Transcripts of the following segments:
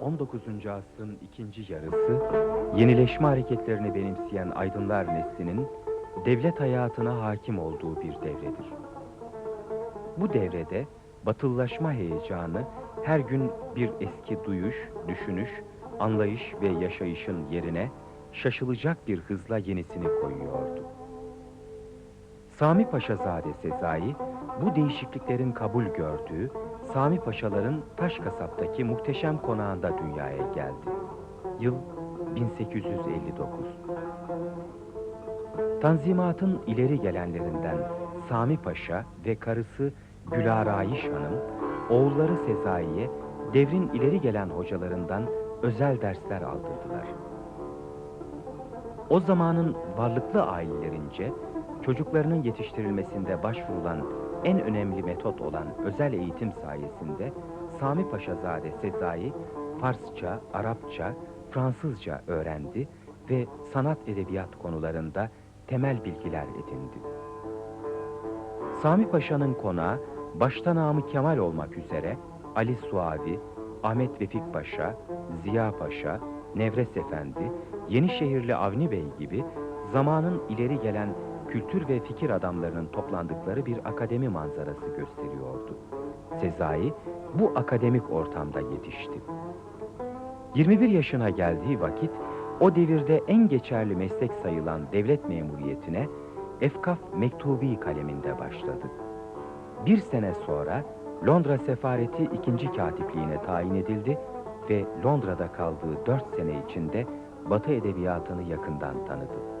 19. asrın ikinci yarısı, yenileşme hareketlerini benimseyen aydınlar neslinin devlet hayatına hakim olduğu bir devredir. Bu devrede batıllaşma heyecanı her gün bir eski duyuş, düşünüş, anlayış ve yaşayışın yerine şaşılacak bir hızla yenisini koyuyordu. Sami Paşazade Sezai, bu değişikliklerin kabul gördüğü Sami Paşaların Taşkasap'taki muhteşem konağında dünyaya geldi. Yıl 1859. Tanzimatın ileri gelenlerinden Sami Paşa ve karısı Gülarayiş Hanım, oğulları Sezai'ye devrin ileri gelen hocalarından özel dersler aldırdılar. O zamanın varlıklı ailelerince çocuklarının yetiştirilmesinde başvurulan en önemli metot olan özel eğitim sayesinde Sami Paşazade Sezai Farsça, Arapça, Fransızca öğrendi ve sanat edebiyat konularında temel bilgiler edindi. Sami Paşa'nın konağı başta namı Kemal olmak üzere Ali Suavi, Ahmet Vefik Paşa, Ziya Paşa, Nevres Efendi, Yenişehirli Avni Bey gibi zamanın ileri gelen kültür ve fikir adamlarının toplandıkları bir akademi manzarası gösteriyordu. Sezai bu akademik ortamda yetişti. 21 yaşına geldiği vakit o devirde en geçerli meslek sayılan devlet memuriyetine Efkaf Mektubi kaleminde başladı. Bir sene sonra Londra Sefareti ikinci katipliğine tayin edildi ve Londra'da kaldığı dört sene içinde Batı edebiyatını yakından tanıdı.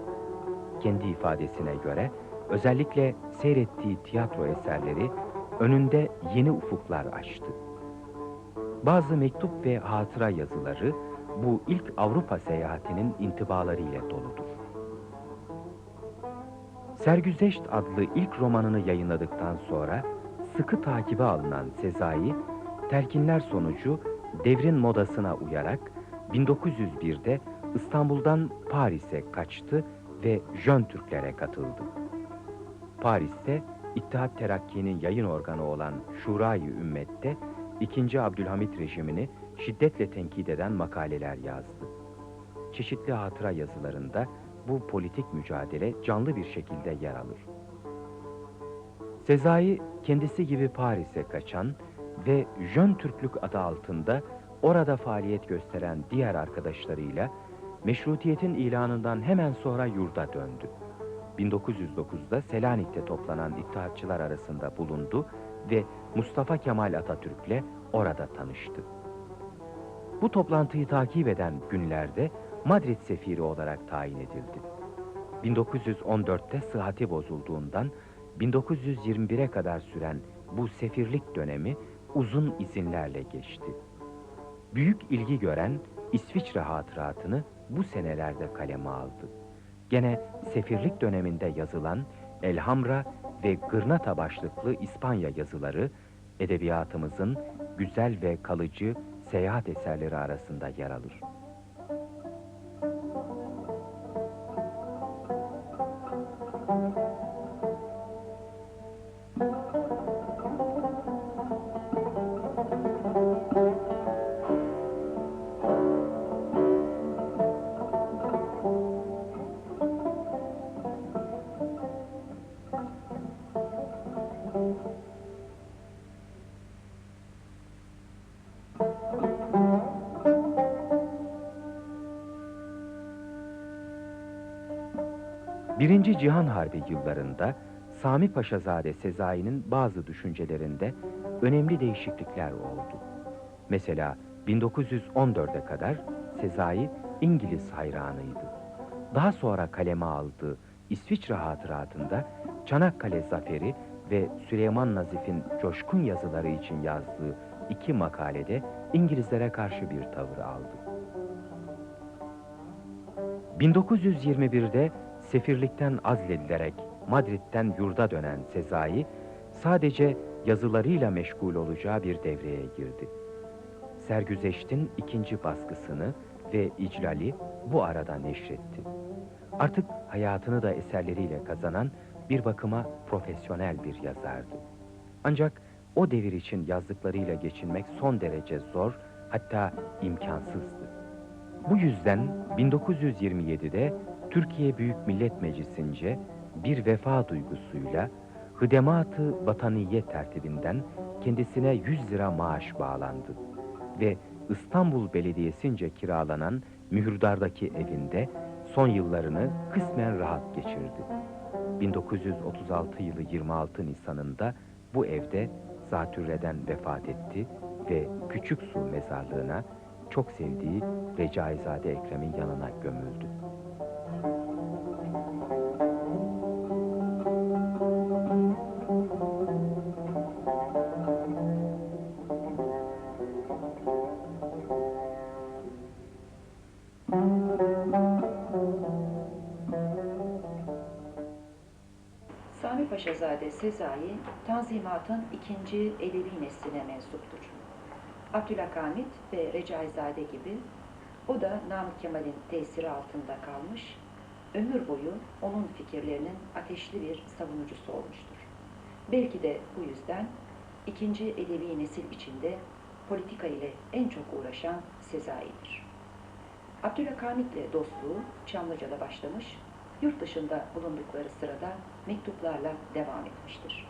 Kendi ifadesine göre özellikle seyrettiği tiyatro eserleri önünde yeni ufuklar açtı. Bazı mektup ve hatıra yazıları bu ilk Avrupa seyahatinin intibaları ile doludur. Sergüzeşt adlı ilk romanını yayınladıktan sonra sıkı takibe alınan Sezai, telkinler sonucu devrin modasına uyarak 1901'de İstanbul'dan Paris'e kaçtı ve Jön Türklere katıldı. Paris'te İttihat Terakki'nin yayın organı olan Şurayı Ümmet'te 2. Abdülhamit rejimini şiddetle tenkit eden makaleler yazdı. Çeşitli hatıra yazılarında bu politik mücadele canlı bir şekilde yer alır. Sezai kendisi gibi Paris'e kaçan ve Jön Türklük adı altında orada faaliyet gösteren diğer arkadaşlarıyla meşrutiyetin ilanından hemen sonra yurda döndü. 1909'da Selanik'te toplanan İttihatçılar arasında bulundu ve Mustafa Kemal Atatürk'le orada tanıştı. Bu toplantıyı takip eden günlerde Madrid sefiri olarak tayin edildi. 1914'te sıhhati bozulduğundan 1921'e kadar süren bu sefirlik dönemi uzun izinlerle geçti. Büyük ilgi gören İsviçre hatıratını bu senelerde kaleme aldı. Gene sefirlik döneminde yazılan Elhamra ve Gırnata başlıklı İspanya yazıları edebiyatımızın güzel ve kalıcı seyahat eserleri arasında yer alır. Birinci Cihan Harbi yıllarında Sami Paşazade Sezai'nin bazı düşüncelerinde önemli değişiklikler oldu. Mesela 1914'e kadar Sezai İngiliz hayranıydı. Daha sonra kaleme aldığı İsviçre hatıratında Çanakkale Zaferi ve Süleyman Nazif'in coşkun yazıları için yazdığı iki makalede İngilizlere karşı bir tavır aldı. 1921'de sefirlikten azledilerek Madrid'den yurda dönen Sezai, sadece yazılarıyla meşgul olacağı bir devreye girdi. Sergüzeşt'in ikinci baskısını ve İclali bu arada neşretti. Artık hayatını da eserleriyle kazanan bir bakıma profesyonel bir yazardı. Ancak o devir için yazdıklarıyla geçinmek son derece zor hatta imkansızdı. Bu yüzden 1927'de Türkiye Büyük Millet Meclisi'nce bir vefa duygusuyla Hıdemat-ı Vataniye tertibinden kendisine 100 lira maaş bağlandı ve İstanbul Belediyesi'nce kiralanan Mühürdar'daki evinde son yıllarını kısmen rahat geçirdi. 1936 yılı 26 Nisan'ında bu evde zatürreden vefat etti ve Küçük Su mezarlığına çok sevdiği Recaizade Ekrem'in yanına gömüldü. Sezai, Tanzimat'ın ikinci Elevi nesline mensuptur. Abdülhakamit ve Recaizade gibi o da Namık Kemal'in tesiri altında kalmış, ömür boyu onun fikirlerinin ateşli bir savunucusu olmuştur. Belki de bu yüzden ikinci Elevi nesil içinde politika ile en çok uğraşan Sezai'dir. Abdülhakamit'le dostluğu Çamlıca'da başlamış, yurt dışında bulundukları sırada mektuplarla devam etmiştir.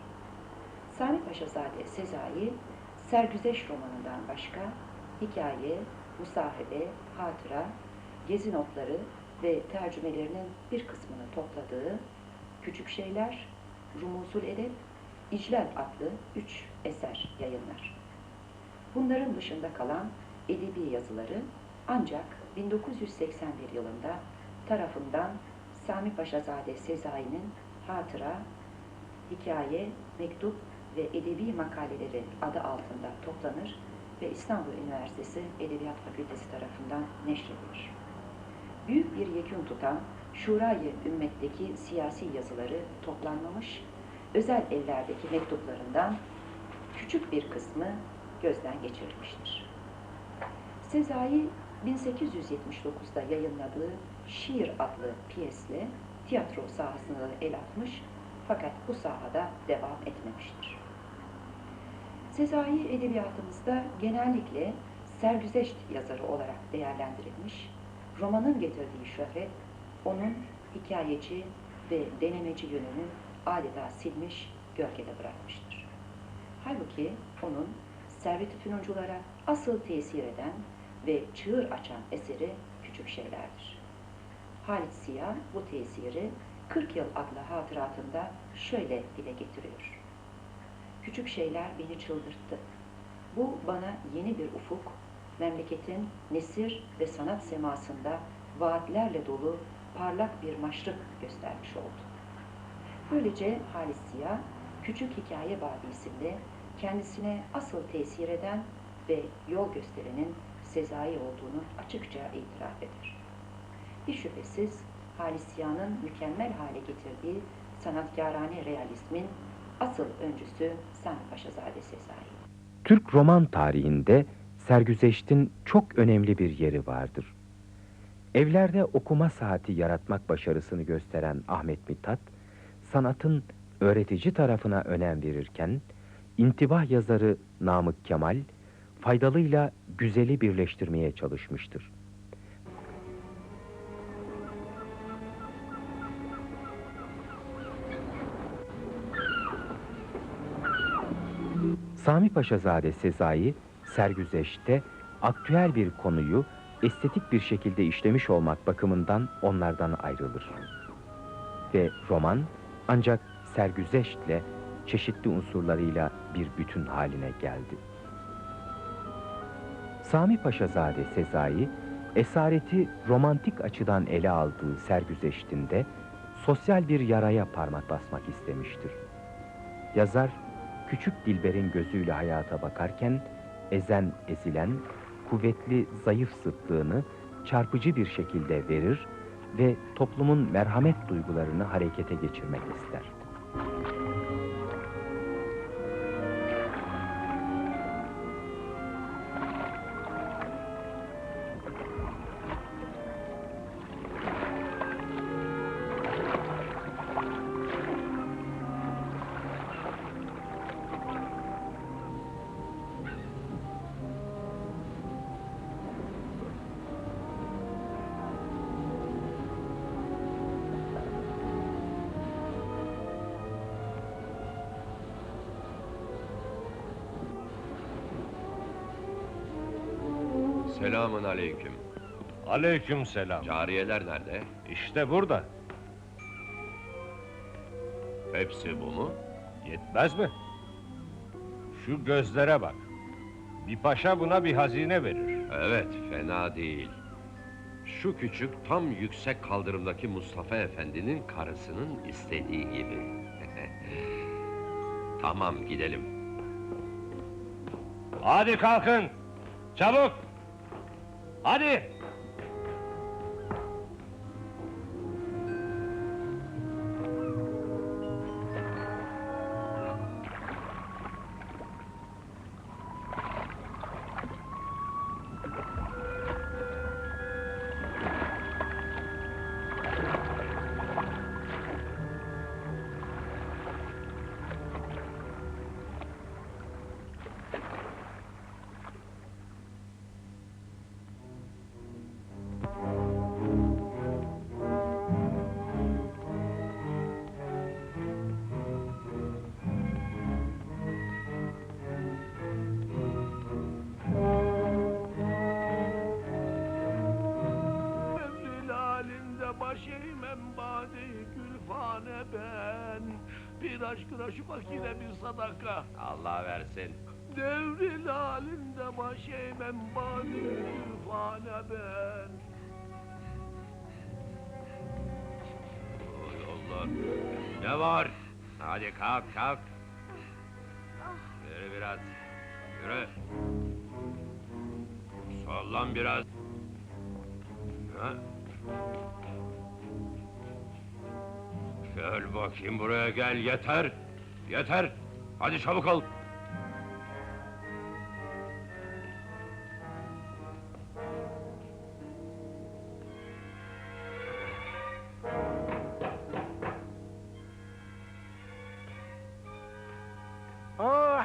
Sami Paşazade Sezai, Sergüzeş romanından başka hikaye, musahibe, hatıra, gezi notları ve tercümelerinin bir kısmını topladığı Küçük Şeyler, Rumuzul Edep, İclal adlı üç eser yayınlar. Bunların dışında kalan edebi yazıları ancak 1981 yılında tarafından Sami Paşazade Sezai'nin hatıra, hikaye, mektup ve edebi makaleleri adı altında toplanır ve İstanbul Üniversitesi Edebiyat Fakültesi tarafından neşredilir. Büyük bir yekün tutan Şurayı Ümmet'teki siyasi yazıları toplanmamış, özel ellerdeki mektuplarından küçük bir kısmı gözden geçirilmiştir. Sezai 1879'da yayınladığı Şiir adlı piyesle tiyatro sahasına da el atmış fakat bu sahada devam etmemiştir. Sezai edebiyatımızda genellikle sergüzeşt yazarı olarak değerlendirilmiş, romanın getirdiği şöhret onun hikayeci ve denemeci yönünü adeta silmiş, gölgede bırakmıştır. Halbuki onun servet-i fünunculara asıl tesir eden ve çığır açan eseri küçük şeylerdir. Halit Siyah bu tesiri 40 yıl adlı hatıratında şöyle dile getiriyor. Küçük şeyler beni çıldırttı. Bu bana yeni bir ufuk, memleketin nesir ve sanat semasında vaatlerle dolu parlak bir maşrık göstermiş oldu. Böylece Halis Siyah, Küçük Hikaye Vadisi'nde kendisine asıl tesir eden ve yol gösterenin Sezai olduğunu açıkça itiraf eder. Hiç şüphesiz Halis Siyah'ın mükemmel hale getirdiği sanatkarane realizmin asıl öncüsü Sami Paşazade Sezai. Türk roman tarihinde Sergüzeşt'in çok önemli bir yeri vardır. Evlerde okuma saati yaratmak başarısını gösteren Ahmet Mithat, sanatın öğretici tarafına önem verirken, intibah yazarı Namık Kemal, faydalıyla güzeli birleştirmeye çalışmıştır. Sami Paşazade Sezai, Sergüzeş'te aktüel bir konuyu estetik bir şekilde işlemiş olmak bakımından onlardan ayrılır. Ve roman ancak Sergüzeş'le çeşitli unsurlarıyla bir bütün haline geldi. Sami Paşazade Sezai, esareti romantik açıdan ele aldığı sergüzeştinde sosyal bir yaraya parmak basmak istemiştir. Yazar, küçük Dilber'in gözüyle hayata bakarken, ezen ezilen, kuvvetli zayıf zıtlığını çarpıcı bir şekilde verir ve toplumun merhamet duygularını harekete geçirmek ister. Selamun aleyküm. Aleyküm selam. Cariyeler nerede? İşte burada. Hepsi bu mu? Yetmez mi? Şu gözlere bak. Bir paşa buna bir hazine verir. Evet, fena değil. Şu küçük tam yüksek kaldırımdaki Mustafa Efendi'nin karısının istediği gibi. tamam gidelim. Hadi kalkın. Çabuk. Hadi. Bir aşkına şu fakire bir sadaka Allah versin. Devril halinde baş eğmem bade gülfane ben Oy Allah. Ne var? Hadi kalk kalk. Yürü biraz. Yürü. Sallan biraz. Ha? Gel bakayım buraya gel yeter. Yeter. Hadi çabuk ol.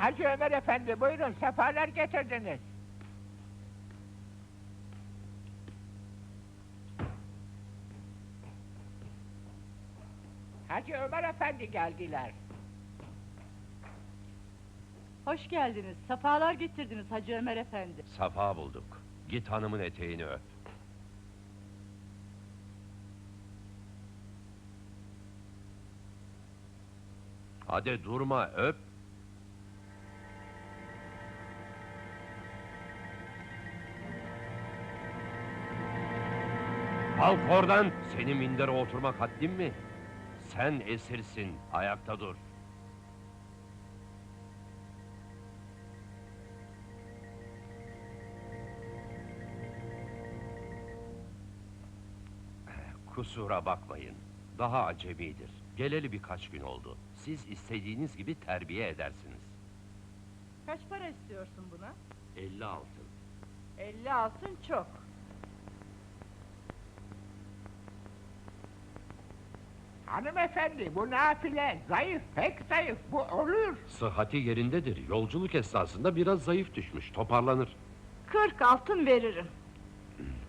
Hacı Ömer Efendi buyurun sefalar getirdiniz. Hacı Ömer Efendi geldiler. Hoş geldiniz. Safalar getirdiniz Hacı Ömer Efendi. Safa bulduk. Git hanımın eteğini öp. Hadi durma öp. Kalk oradan. Senin mindere oturmak haddin mi? Sen esirsin. Ayakta dur. Kusura bakmayın. Daha acemidir. Geleli birkaç gün oldu. Siz istediğiniz gibi terbiye edersiniz. Kaç para istiyorsun buna? 50 altın. 50 altın çok. Hanımefendi bu nafile zayıf pek zayıf bu olur. Sıhhati yerindedir. Yolculuk esnasında biraz zayıf düşmüş. Toparlanır. 40 altın veririm.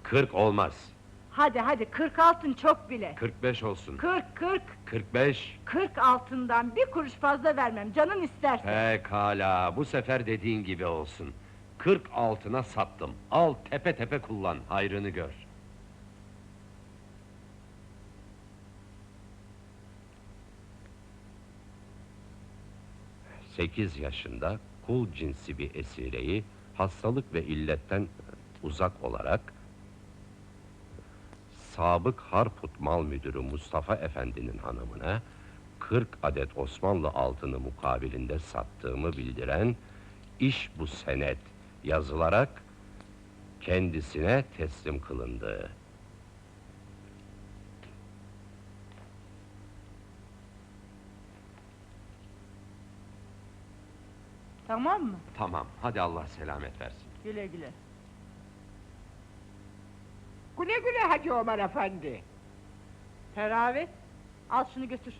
40 olmaz. Hadi hadi 40 altın çok bile. 45 olsun. 40 40 45. 40 altından bir kuruş fazla vermem. Canın isterse. Pekala. Bu sefer dediğin gibi olsun. 40 altına sattım. Al tepe tepe kullan. Hayrını gör. Sekiz yaşında kul cinsi bir esireyi hastalık ve illetten uzak olarak Sabık Harput Mal Müdürü Mustafa Efendi'nin hanımına 40 adet Osmanlı altını mukabilinde sattığımı bildiren iş bu senet yazılarak kendisine teslim kılındı. Tamam mı? Tamam, hadi Allah selamet versin. Güle güle. Güle güle Hacı Ömer Efendi. Teravet. Al şunu götür.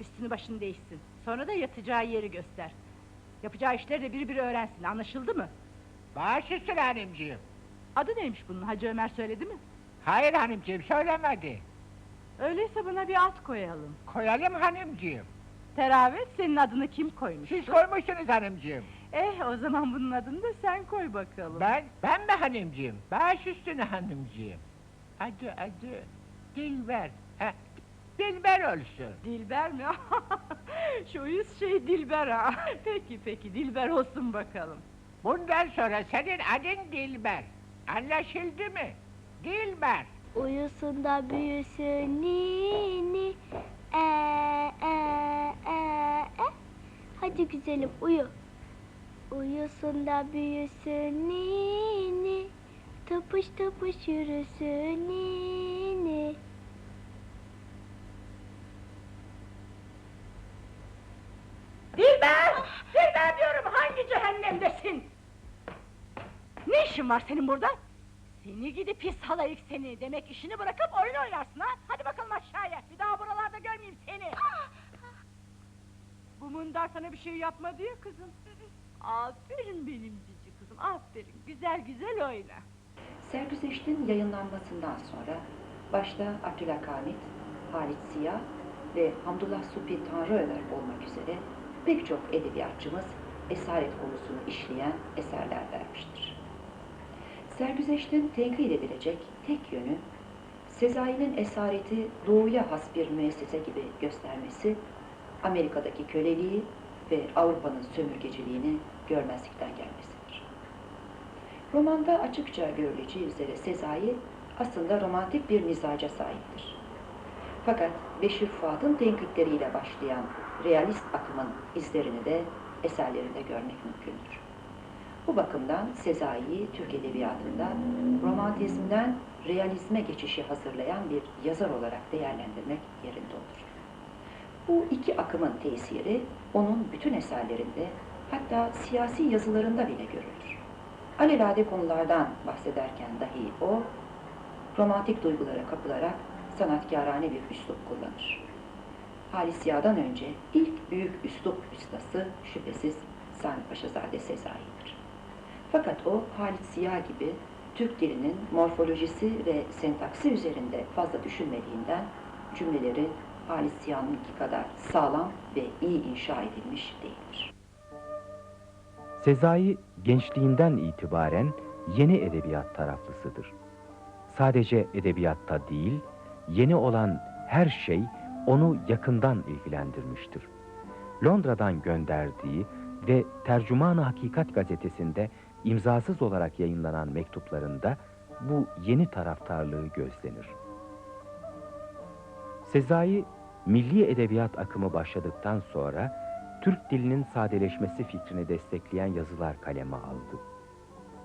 Üstünü başını değişsin. Sonra da yatacağı yeri göster. Yapacağı işleri de bir bir öğrensin. Anlaşıldı mı? Baş üstüne hanımcığım. Adı neymiş bunun? Hacı Ömer söyledi mi? Hayır hanımcığım söylemedi. Öyleyse buna bir at koyalım. Koyalım hanımcığım. Teravet senin adını kim koymuş? Siz koymuşsunuz hanımcığım. Eh o zaman bunun adını da sen koy bakalım. Ben, ben mi hanımcığım? Baş üstüne hanımcığım. Adı adı Dilber. Ha, Dilber olsun. Dilber mi? Şu yüz şey Dilber ha. Peki peki Dilber olsun bakalım. Bundan sonra senin adın Dilber. Anlaşıldı mı? Dilber. Uyusun da büyüsün nini. E, e, e, e. Hadi güzelim uyu. Uyusun da büyüsün nini. Tıpış tıpış yürüsün nini. Dilber! Dilber diyorum hangi cehennemdesin? Ne işin var senin burada? Seni gidi pis halayık seni. Demek işini bırakıp oyun oynarsın ha? Hadi bakalım aşağıya. Bir daha buralarda görmeyeyim seni. Bu mundar sana bir şey yapmadı ya kızım. Aferin benim cici kızım, aferin. Güzel güzel oyna. Sergüzeşt'in yayınlanmasından sonra başta Abdülhakamit, Halit Siyah ve Hamdullah Supi Tanrıömer olmak üzere pek çok edebiyatçımız esaret konusunu işleyen eserler vermiştir. Sergüzeşt'in tenkit edilecek tek yönü, Sezai'nin esareti doğuya has bir müessese gibi göstermesi, Amerika'daki köleliği ve Avrupa'nın sömürgeciliğini görmezlikten gelmesidir. Romanda açıkça görüleceği üzere Sezai aslında romantik bir mizaca sahiptir. Fakat Beşir Fuad'ın tenkitleriyle başlayan realist akımın izlerini de eserlerinde görmek mümkündür. Bu bakımdan Sezai'yi Türk Edebiyatı'nda romantizmden realizme geçişi hazırlayan bir yazar olarak değerlendirmek yerinde olur. Bu iki akımın tesiri onun bütün eserlerinde hatta siyasi yazılarında bile görülür. Alelade konulardan bahsederken dahi o, romantik duygulara kapılarak sanatkarane bir üslup kullanır. Halis Ziya'dan önce ilk büyük üslup ustası şüphesiz Sami Paşazade Sezai'dir. Fakat o Halit Ziya gibi Türk dilinin morfolojisi ve sentaksi üzerinde fazla düşünmediğinden cümleleri Halis Ziya'nınki kadar sağlam ve iyi inşa edilmiş değildir. Sezai gençliğinden itibaren yeni edebiyat taraflısıdır. Sadece edebiyatta değil, yeni olan her şey onu yakından ilgilendirmiştir. Londra'dan gönderdiği ve Tercüman-ı Hakikat gazetesinde imzasız olarak yayınlanan mektuplarında bu yeni taraftarlığı gözlenir. Sezai, milli edebiyat akımı başladıktan sonra Türk dilinin sadeleşmesi fikrini destekleyen yazılar kaleme aldı.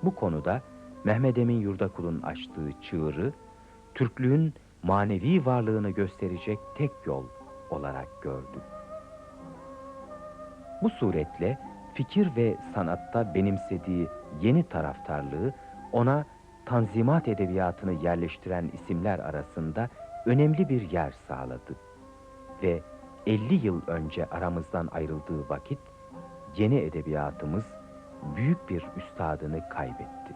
Bu konuda Mehmet Emin Yurdakul'un açtığı çığırı, Türklüğün manevi varlığını gösterecek tek yol olarak gördü. Bu suretle fikir ve sanatta benimsediği yeni taraftarlığı ona tanzimat edebiyatını yerleştiren isimler arasında önemli bir yer sağladı. Ve 50 yıl önce aramızdan ayrıldığı vakit yeni edebiyatımız büyük bir üstadını kaybetti.